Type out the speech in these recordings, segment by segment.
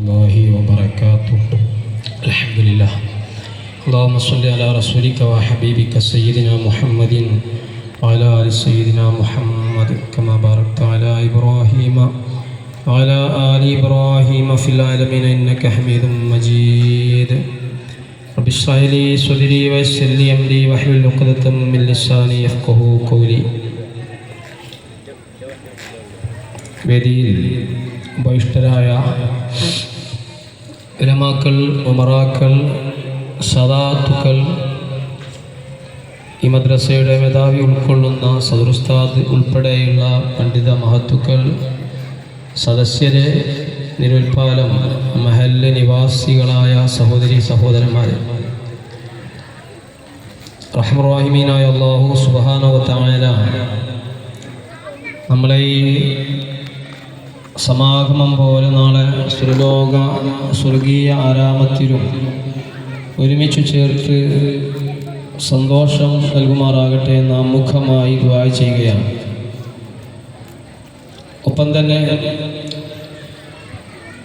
الله وبركاته الحمد لله اللهم صل على رسولك وحبيبك سيدنا محمد وعلى آل سيدنا محمد كما باركت على إبراهيم وعلى آل إبراهيم في العالمين إنك حميد مجيد رب اشرح لي صدري ويسر لي أمري واحلل عقدة من لساني يفقه قولي വേദിയിൽ ബഹിഷ്ഠരായ ഉലമാക്കൾ ഉമറാക്കൾ സദാത്തുക്കൾ ഈ മദ്രസയുടെ മേധാവി ഉൾക്കൊള്ളുന്ന സദുസ്താദ് ഉൾപ്പെടെയുള്ള പണ്ഡിത മഹത്തുക്കൾ സദസ്യരെ നിരുൽപാലം മഹല്ല് നിവാസികളായ സഹോദരി സഹോദരന്മാരെ. റഹ്മുറാഹിമീനായ അള്ളാഹു സുബാനവത്തായ നമ്മളെ ഈ സമാഗമം പോലെ നാളെ സുരലോക സ്വർഗീയ ആരാമത്തിലും ഒരുമിച്ച് ചേർത്ത് സന്തോഷം നൽകുമാറാകട്ടെ നാം മുഖമായി ദുബായ് ചെയ്യുകയാണ്. ഒപ്പം തന്നെ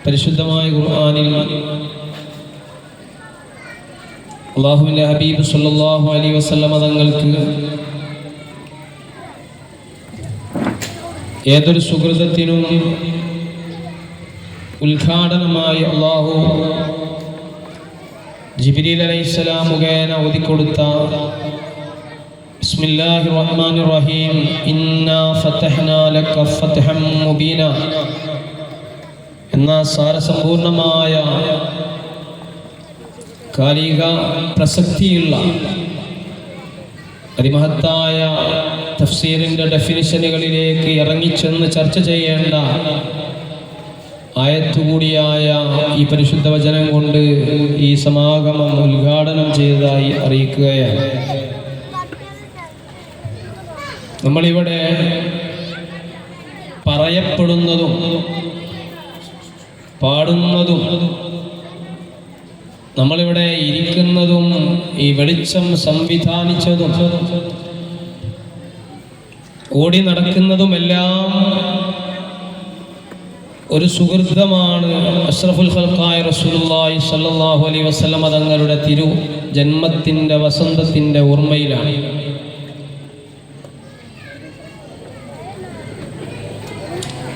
പരിശുദ്ധമായ ഖുർആാനിൽ അള്ളാഹുവിന്റെ ഹബീബ് സല്ലാഹു അലൈഹി വസ്ലമ തങ്ങൾക്ക് ഏതൊരു സുഹൃതത്തിനും ഉദ്ഘാടനമായി അള്ളാഹു ജിബിരിൽ അലൈഹിസ്സലാം മുഖേന ഓതിക്കൊടുത്ത ബിസ്മില്ലാഹിർ റഹ്മാനിർ റഹീം ഇന്നാ ഫതഹ്നാ ലക ഫതഹം മുബീന എന്ന സാരസമ്പൂർണമായ കാലിക പ്രസക്തിയുള്ള അതിമഹത്തായ തഫ്സീറിന്റെ ഡെഫിനിഷനുകളിലേക്ക് ഇറങ്ങിച്ചെന്ന് ചർച്ച ചെയ്യേണ്ട ആയത്തുകൂടിയായ ഈ പരിശുദ്ധ വചനം കൊണ്ട് ഈ സമാഗമം ഉദ്ഘാടനം ചെയ്തതായി അറിയിക്കുകയാണ്. നമ്മളിവിടെ പറയപ്പെടുന്നതും പാടുന്നതും നമ്മളിവിടെ ഇരിക്കുന്നതും ഈ വെളിച്ചം സംവിധാനിച്ചതും ഓടി നടക്കുന്നതുമെല്ലാം ഒരു സുഹൃതമാണ് അഷ്റഫുൽ ഖൽഖായ റസൂലുള്ളാഹി സ്വല്ലല്ലാഹു അലൈഹി വസല്ലമ തങ്ങളുടെ തിരു ജന്മത്തിന്റെ വസന്തത്തിന്റെ ഓർമ്മയിലാണ്.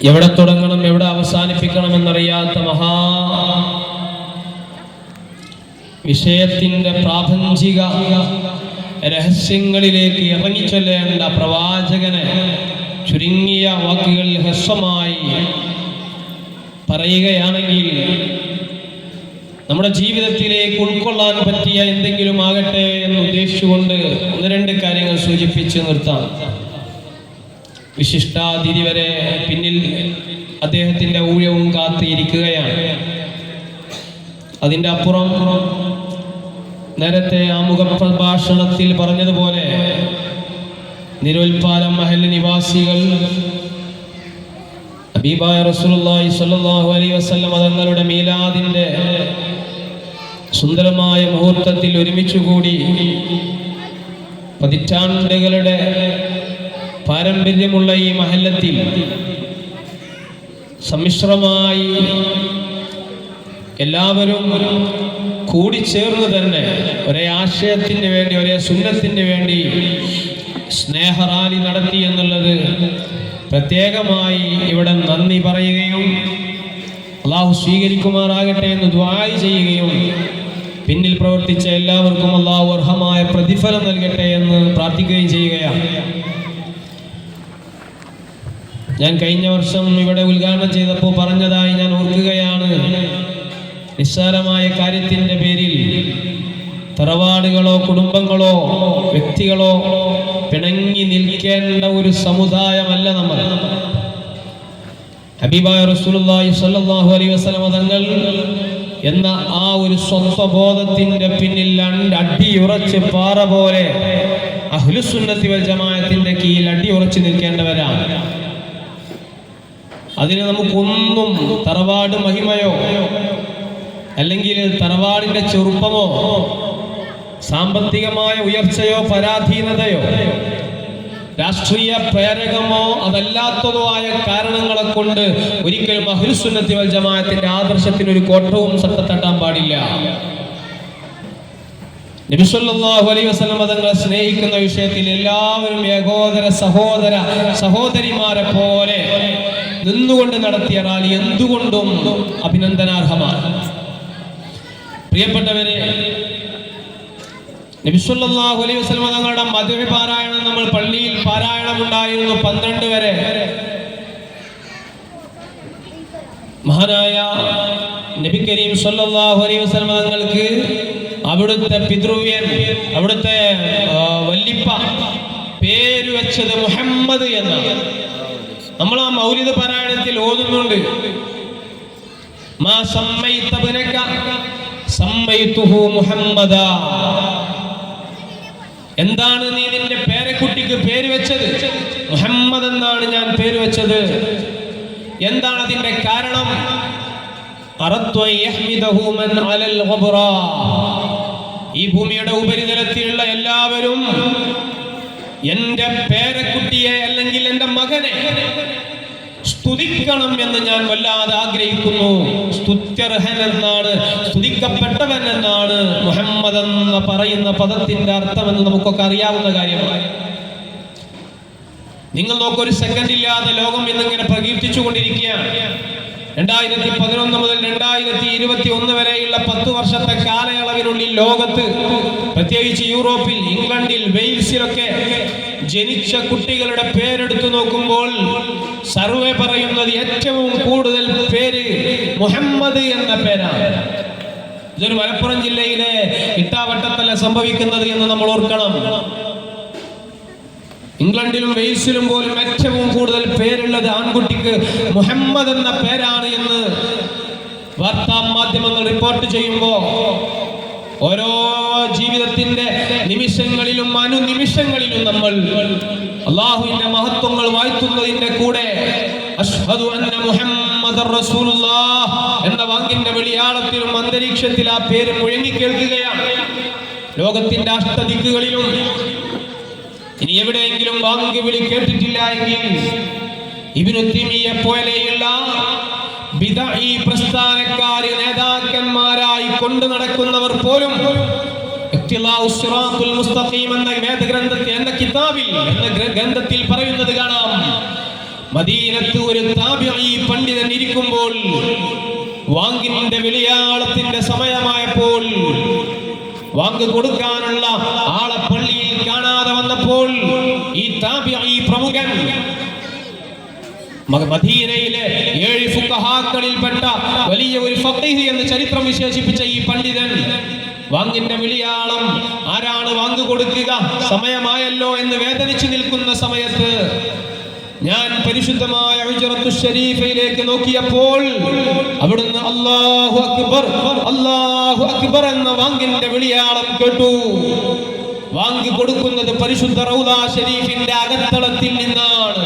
എവിടെ തുടങ്ങണം എവിടെ അവസാനിപ്പിക്കണം എന്നറിയാത്ത മഹാ വിഷയത്തിന്റെ പ്രാപഞ്ചിക രഹസ്യങ്ങളിലേക്ക് ഇറങ്ങിച്ചൊല്ലേണ്ട പ്രവാചകനെ ചുരുങ്ങിയ വാക്കുകൾ ഹ്രസ്വമായി പറയുകയാണെങ്കിൽ നമ്മുടെ ജീവിതത്തിലേക്ക് ഉൾക്കൊള്ളാൻ പറ്റിയ എന്തെങ്കിലും ആകട്ടെ എന്ന് ഉദ്ദേശിച്ചുകൊണ്ട് ഒന്ന് രണ്ട് കാര്യങ്ങൾ സൂചിപ്പിച്ച് നിർത്താം. വിശിഷ്ടാതിഥി വരെ പിന്നിൽ അദ്ദേഹത്തിന്റെ ഊഴവും കാത്തിരിക്കുകയാണ്. അതിന്റെ അപ്പുറം നേരത്തെ ആമുഖ പ്രഭാഷണത്തിൽ പറഞ്ഞതുപോലെ നിരുൽപാലം മഹൽ നിവാസികൾ ഹബീബായ റസൂലുള്ളാഹി സ്വല്ലല്ലാഹു അലൈഹി വസല്ലം തങ്ങളുടെ മീലാദിന്റെ സുന്ദരമായ മുഹൂർത്തത്തിൽ ഒരുമിച്ച് കൂടി പതിറ്റാണ്ടുകളുടെ പാരമ്പര്യമുള്ള ഈ മഹല്ലത്തിൽ സമ്മിശ്രമായി എല്ലാവരും കൂടിച്ചേർന്ന് തന്നെ ഒരേ ആശയത്തിന് വേണ്ടി ഒരേ സുന്നത്തിന് വേണ്ടി സ്നേഹറാലി നടത്തി എന്നുള്ളത് പ്രത്യേകമായി ഇവിടെ നന്ദി പറയുകയും അള്ളാഹു സ്വീകരിക്കുമാറാകട്ടെ എന്ന് ദ്വായി ചെയ്യുകയും പിന്നിൽ പ്രവർത്തിച്ച എല്ലാവർക്കും അള്ളാഹു അർഹമായ പ്രതിഫലം നൽകട്ടെ എന്ന് പ്രാർത്ഥിക്കുകയും ചെയ്യുകയാണ്. ഞാൻ കഴിഞ്ഞ വർഷം ഇവിടെ ഉദ്ഘാടനം ചെയ്തപ്പോൾ പറഞ്ഞതായി ഞാൻ ഓർക്കുകയാണ്. നിസ്സാരമായ കാര്യത്തിന്റെ പേരിൽ തറവാടുകളോ കുടുംബങ്ങളോ വ്യക്തികളോ പിണങ്ങി നിൽക്കേണ്ട ഒരു സമുദായമല്ല നമ്മൾ. ഹബീബായ റസൂലുള്ളാഹി സ്വല്ലല്ലാഹു അലൈഹി വസല്ലം തങ്ങൾ എന്ന ആ ഒരു സ്വത്വബോധത്തിന്റെ പിന്നിൽ അടിയുറച്ച് പാറ പോലെ അഹ്ലുസുന്നത്തി വൽ ജമാഅത്തിന്റെ കീഴിൽ അടിയുറച്ച് നിൽക്കേണ്ടവരാണ്. അതിന് നമുക്കൊന്നും തറവാട് മഹിമയോ അല്ലെങ്കിൽ തറവാടിന്റെ ചെറുപ്പമോ സാമ്പത്തികമായ ഉയർച്ചയോ പരാധീനതയോ രാഷ്ട്രീയ പ്രേരകമോ അതല്ലാത്തതോ ആയ കാരണങ്ങളെ കൊണ്ട് ഒരിക്കലും അഹ്ലുസുന്നത്തി വൽ ജമാഅത്തിന്റെ ആദർശത്തിന് ഒരു കോട്ടവും സത്തത്തട്ടാൻ പാടില്ല. തങ്ങളെ സ്നേഹിക്കുന്ന വിഷയത്തിൽ എല്ലാവരും ഏകോദര സഹോദര സഹോദരിമാരെ പോലെ നിന്നുകൊണ്ട് നടത്തിയ റാലി എന്തുകൊണ്ടും അഭിനന്ദനാർഹമാണ്. പ്രിയപ്പെട്ടവരെ നബിസ്വല്ലാഹു അലൈഹി തങ്ങളുടെ പാരായണം നമ്മൾ പള്ളിയിൽ പാരായണം ഉണ്ടായിരുന്നു പന്ത്രണ്ട് വരെ. മഹാനായ നബി കരീം സല്ലല്ലാഹു അലൈഹി വസ്ലമ തങ്ങൾക്ക് അവിടുത്തെ പിതൃവ്യൻ അവിടുത്തെ വല്ലിപ്പ പേര് വെച്ചത് മുഹമ്മദ് എന്നാണ്. നമ്മൾ ആ മൗലിക പാരായണത്തിൽ ഓതുന്നുണ്ട്. മാ സമ്മൈത ബനക സമ്മൈതുഹു മുഹമ്മദ. എന്താണ് നീ നിന്റെ പേരക്കുട്ടിക്ക് പേര് വെച്ചത്? മുഹമ്മദ് എന്നാണ് ഞാൻ പേര് വെച്ചത്. എന്താണ് അതിന്റെ കാരണം. ഈ ഭൂമിയുടെ ഉപരിതലത്തിലുള്ള എല്ലാവരും എന്റെ പേരക്കുട്ടിയെ അല്ലെങ്കിൽ എന്റെ മകനെ സ്തുതിക്കണം എന്ന് ഞാൻ വല്ലാതെ ആഗ്രഹിക്കുന്നു. സ്തുത്യർഹൻ എന്നാണ് സ്തുതിക്കപ്പെട്ടവൻ എന്നാണ് മുഹമ്മദ് എന്ന് പറയുന്ന പദത്തിന്റെ അർത്ഥമെന്ന് നമുക്കൊക്കെ അറിയാവുന്ന കാര്യമാണ്. നിങ്ങൾ നോക്കൊരു സെക്കൻഡ് ഇല്ലാതെ ലോകം ഇന്നിങ്ങനെ പ്രകീർത്തിച്ചു കൊണ്ടിരിക്കുകയാണ് രണ്ടായിരത്തി പതിനൊന്ന് മുതൽ രണ്ടായിരത്തി ഇരുപത്തി ഒന്ന് വരെയുള്ള പത്ത് വർഷത്തെ കാലയളവിനുള്ളിൽ ലോകത്ത് പ്രത്യേകിച്ച് യൂറോപ്പിൽ ഇംഗ്ലണ്ടിൽ വെയിൽസിലൊക്കെ ജനിച്ച കുട്ടികളുടെ പേരെടുത്തു നോക്കുമ്പോൾ സർവേ പറയുന്നത് ഏറ്റവും കൂടുതൽ പേര് മുഹമ്മദ് എന്ന പേരാണ്. ഇതൊരു മലപ്പുറം ജില്ലയിലെ ഇട്ടാവട്ടത്തല്ല സംഭവിക്കുന്നത് എന്ന് നമ്മൾ ഓർക്കണം. ഇംഗ്ലണ്ടിലും വെയിൽസിലും പോലും ഏറ്റവും കൂടുതൽ പേരുള്ളത് ആൺകുട്ടിക്ക് മുഹമ്മദ് എന്ന പേരാണ് എന്ന് വാർത്താ മാധ്യമങ്ങൾ റിപ്പോർട്ട് ചെയ്യുമ്പോൾ ഓരോ ജീവിതത്തിന്റെ നിമിഷങ്ങളിലും അനുനിമിഷങ്ങളിലും നമ്മൾ അള്ളാഹുവിന്റെ മഹത്വങ്ങൾ വാഴ്ത്തുന്നതിന്റെ കൂടെ അഷ്ഹദു അന്ന എന്ന വാക്കിന്റെ വെളിയാളത്തിലും അന്തരീക്ഷത്തിൽ ആ പേര് മുഴങ്ങി കേൾക്കുകയാണ്. ലോകത്തിന്റെ അഷ്ടദിക്കുകളിലും ഇനി എവിടെയെങ്കിലും വാങ്ങി വിളി കേട്ടിട്ടില്ല എങ്കിൽ ഇവരുത്തിമിയെ തിമിയെ പോലെയുള്ള ബിദഈ പ്രസ്ഥാനക്കാര് നേതാക്കന്മാരായി കൊണ്ടു നടക്കുന്നവർ പോലും എന്ന വേദഗ്രന്ഥത്തിൽ എന്ന കിതാബിൽ എന്ന ഗ്രന്ഥത്തിൽ പറയുന്നത് കാണാം. മദീനത്ത് ഒരു താബിഈ പണ്ഡിതൻ ഇരിക്കുമ്പോൾ വാങ്ങിന്റെ വിളിയാളത്തിന്റെ സമയമായപ്പോൾ വാങ്ക് കൊടുക്കാനുള്ള ആളെ മദീനയിലെ ഏഴ് ഫുക്കഹാക്കളിൽപ്പെട്ട വലിയ ഒരു ഫഖീഹ് എന്ന് ചരിത്രം വിശേഷിപ്പിച്ച ഈ പണ്ഡിതൻ വാങ്ങിന്റെ വിളിയാളം ആരാണ് വാങ്ങു കൊടുക്കുക സമയമായല്ലോ എന്ന് വേദനിച്ചു നിൽക്കുന്ന സമയത്ത് ഞാൻ പരിശുദ്ധമായ ഷരീഫയിലേക്ക് നോക്കിയപ്പോൾ അവിടുന്ന് അല്ലാഹു അക്ബർ അല്ലാഹു അക്ബർ എന്ന വാങ്ങിന്റെ വിളിയാളം കേട്ടു. വാങ്ങി കൊടുക്കുന്നത് പരിശുദ്ധ റൗദ ഷരീഫിന്റെ അകത്തളത്തിൽ നിന്നാണ്.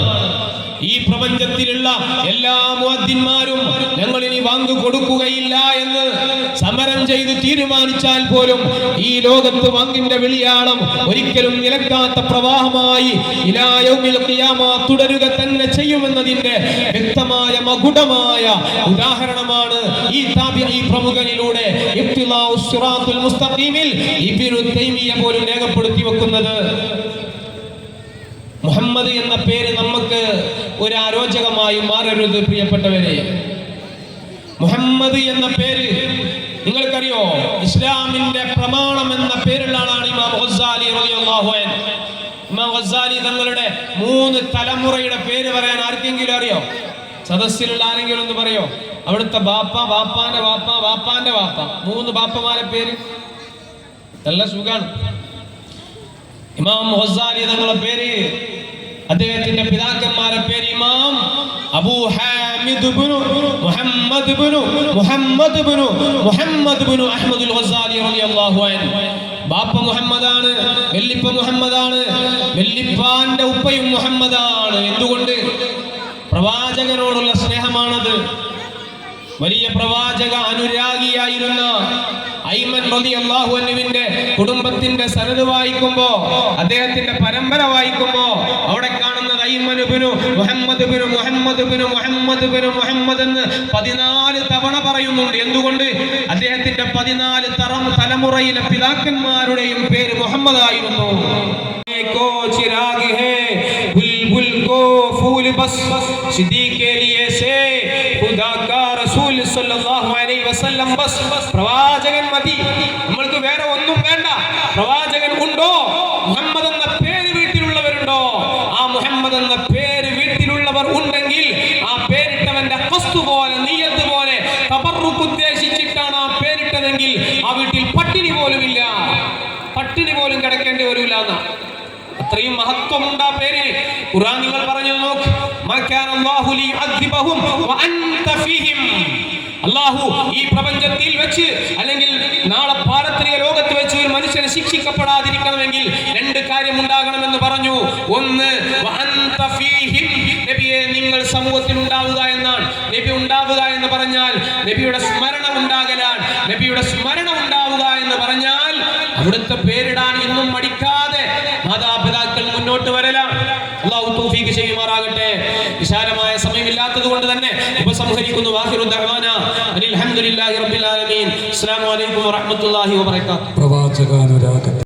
ഈ പ്രപഞ്ചത്തിലുള്ള എല്ലാ മുഅദ്ദിന്മാരും ഞങ്ങൾ ഇനി വാങ്ങു കൊടുക്കുകയില്ല എന്ന് സമരം ചെയ്ത് തീരുമാനിച്ചാൽ പോലും ഈ ലോകത്ത് വാങ്ങിന്റെ വെളിയാളം ഒരിക്കലും നിലക്കാത്ത പ്രവാഹമായി തുടരുക തന്നെ ചെയ്യുമെന്നതിന്റെ വ്യക്തമായ മകുടമായ ഉദാഹരണമാണ് ഈ താബിഈ പ്രമുഖനിലൂടെ മുസ്തഖീമിൽ തൈമിയ പോലും രേഖപ്പെടുത്തി വെക്കുന്നത്. മുഹമ്മദ് എന്ന പേര് നമുക്ക് ഒരു അരോചകമായി മാറരുത് പ്രിയപ്പെട്ടവരെ. മുഹമ്മദ് എന്ന പേര് നിങ്ങൾക്കറിയോ? ഇസ്ലാമിന്റെ പ്രമാണം എന്ന പേരുള്ള ആളാണ് ഇമാം ഗസാലി ഇമാം ഗസാലി തങ്ങളുടെ മൂന്ന് തലമുറയുടെ പേര് പറയാൻ ആർക്കെങ്കിലും അറിയോ? സദസ്സിലുള്ള ആരെങ്കിലും ഒന്ന് പറയോ? അവിടുത്തെ ബാപ്പ ബാപ്പാന്റെ ബാപ്പ ബാപ്പാന്റെ ബാപ്പ. മൂന്ന് ബാപ്പമാരെ പേര്. നല്ല സുഖാണ്. ഇമാം ഗസാലി തങ്ങളുടെ പേര് അദ്ദേഹത്തിന്റെ പിതാക്കന്മാരെ പേര് ഇമാം അബൂ ഹാമിദ് ബിനു മുഹമ്മദ് ബിനു മുഹമ്മദ് ബിനു മുഹമ്മദ് ബിനു അഹ്മദുൽ ഗസാലി റളിയല്ലാഹു അൻഹു. ബാപ്പ മുഹമ്മദാണ് വെല്ലിപ്പ മുഹമ്മദാണ് വെല്ലിപ്പാന്റെ ഉപ്പയും മുഹമ്മദാണ്. എന്തുകൊണ്ട്? പ്രവാചകനോടുള്ള സ്നേഹമാണത്. വലിയ പ്രവാചക അനുരാഗിയായിരുന്ന ഐമൻ റളിയല്ലാഹു അൻഹുവിന്റെ കുടുംബത്തിന്റെ സനത് വായിക്കുമ്പോ അദ്ദേഹത്തിന്റെ പരമ്പര വായിക്കുമ്പോ അവിടെ കാണുന്നത് ഐമൻ ഇബ്നു മുഹമ്മദ് ഇബ്നു മുഹമ്മദ് ഇബ്നു മുഹമ്മദ് ഇബ്നു മുഹമ്മദ് എന്ന് പതിനാല് തവണ പറയുന്നുണ്ട് എന്തുകൊണ്ട് അദ്ദേഹത്തിന്റെ പതിനാല് തറം തലമുറയിലെ പിതാക്കന്മാരുടെയും പേര് മുഹമ്മദ് ആയിരുന്നു को चिराग है बुलबुल को फूल बस सिद्दी के लिए से खुदा का റസൂൽ സല്ലല്ലാഹു അലൈഹി വസല്ലം ബസ്. പ്രവാചകൻ മതി. നമ്മൾക്ക് വേറെ ഒന്നും വേണ്ട. പ്രവാചകൻ ഉണ്ടോ? മുഹമ്മദ് എന്ന പേര് വീട്ടിലുള്ളവരുണ്ടോ? ആ മുഹമ്മദ് എന്ന പേര് വീട്ടിലുള്ളവർ ഉണ്ടെങ്കിൽ ആ പേരിട്ടവന്റെ കസ്തു പോലെ നീയത്ത് പോലെ തബറുക്ക് ഉദ്ദേശിച്ചിട്ടാണ് ആ പേരിട്ടതെങ്കിൽ ആ വീട്ടിൽ പട്ടിണി പോലുമില്ല. പട്ടിണി പോലും കിടക്കേണ്ടി വരില്ല എന്നാ. അത്രയും മഹത്വമുണ്ട് ആ പേരിന്. ഖുർആൻ നിങ്ങൾ പറഞ്ഞു നോക്ക്. മാ കാന അല്ലാഹു വ അൻത ഫീഹിം. അല്ലാഹു ഈ പ്രപഞ്ചത്തിൽ വെച്ച് അല്ലെങ്കിൽ നാളെ പാരത്രിക ലോകത്ത് വെച്ച് ഒരു മനുഷ്യനെ ശിക്ഷിക്കപ്പെടാതിരിക്കണമെങ്കിൽ രണ്ട് കാര്യം ഉണ്ടാകണമെന്ന് പറഞ്ഞു. ഒന്ന് നബിയെ നിങ്ങൾ സമൂഹത്തിൽ ഉണ്ടാവുക എന്നാണ്. നബി ഉണ്ടാവുക എന്ന് പറഞ്ഞാൽ നബിയുടെ സ്മരണ ഉണ്ടാകലാണ്. നബിയുടെ സ്മരണ ഉണ്ടാവുക എന്ന് പറഞ്ഞാൽ അവിടുത്തെ പേരിടാൻ ഇന്നും മടിക്കാതെ വാഹിറു ദഅവാന അനിൽ റബ്ബിൽ ആലമീൻ. അസ്സലാമു അലൈക്കും വറഹ്മത്തുള്ളാഹി വബറകാതുഹു പ്രവാചകാനുരാഗൻ